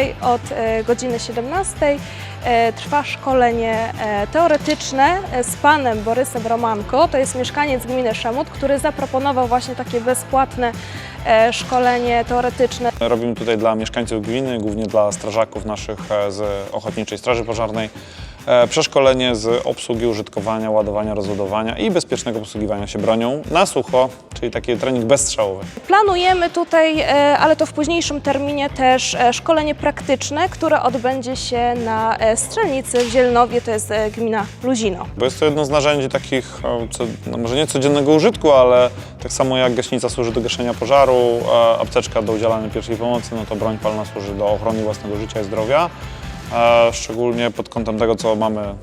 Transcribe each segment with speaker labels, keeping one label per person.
Speaker 1: Tutaj od e, godziny 17 e, trwa szkolenie e, teoretyczne z panem Borysem Romanko. To jest mieszkaniec gminy Szemut, który zaproponował właśnie takie bezpłatne szkolenie teoretyczne.
Speaker 2: Robimy tutaj dla mieszkańców gminy, głównie dla strażaków naszych z Ochotniczej Straży Pożarnej, przeszkolenie z obsługi, użytkowania, ładowania, rozładowania i bezpiecznego posługiwania się bronią na sucho, czyli taki trening bezstrzałowy.
Speaker 1: Planujemy tutaj, e, ale to w późniejszym terminie też e, szkolenie praktyczne, które odbędzie się na e, strzelnicy w Zielnowie, to jest e, gmina Luzino.
Speaker 2: Bo jest to jedno z narzędzi takich, e, co, no może nie codziennego użytku, ale tak samo jak gaśnica służy do gaszenia pożaru, e, apteczka do udzielania pierwszej pomocy, no to broń palna służy do ochrony własnego życia i zdrowia. Szczególnie pod kątem tego, co mamy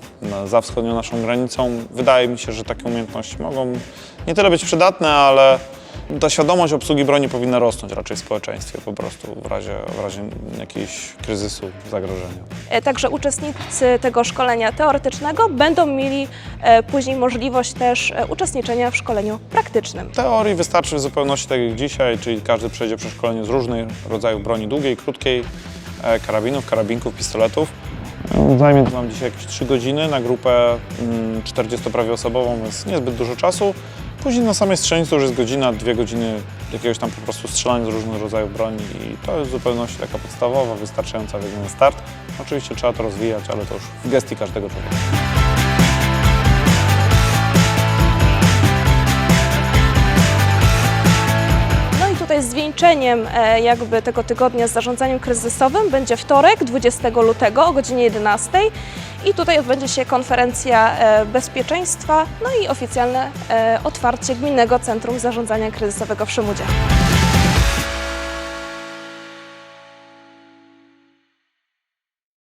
Speaker 2: za wschodnią naszą granicą. Wydaje mi się, że takie umiejętności mogą nie tyle być przydatne, ale ta świadomość obsługi broni powinna rosnąć raczej w społeczeństwie po prostu w razie, w razie jakiegoś kryzysu, zagrożenia.
Speaker 1: E, Także uczestnicy tego szkolenia teoretycznego będą mieli e, później możliwość też e, uczestniczenia w szkoleniu praktycznym.
Speaker 2: Teorii wystarczy w zupełności tak jak dzisiaj, czyli każdy przejdzie przeszkolenie z różnych rodzajów broni długiej, krótkiej, karabinów, karabinków, pistoletów. Zajmie to nam dzisiaj jakieś 3 godziny na grupę mm, 40 prawie osobową, więc niezbyt dużo czasu. Później na samej strzelnicy już jest godzina, dwie godziny jakiegoś tam po prostu strzelania z różnych rodzajów broni i to jest w zupełności taka podstawowa, wystarczająca wiedza na start. Oczywiście trzeba to rozwijać, ale to już w gestii każdego człowieka.
Speaker 1: Zwieńczeniem e, jakby tego tygodnia z zarządzaniem kryzysowym będzie wtorek, 20 lutego o godzinie 11 i tutaj odbędzie się konferencja e, bezpieczeństwa, no i oficjalne e, otwarcie Gminnego Centrum Zarządzania Kryzysowego w Szymudzie.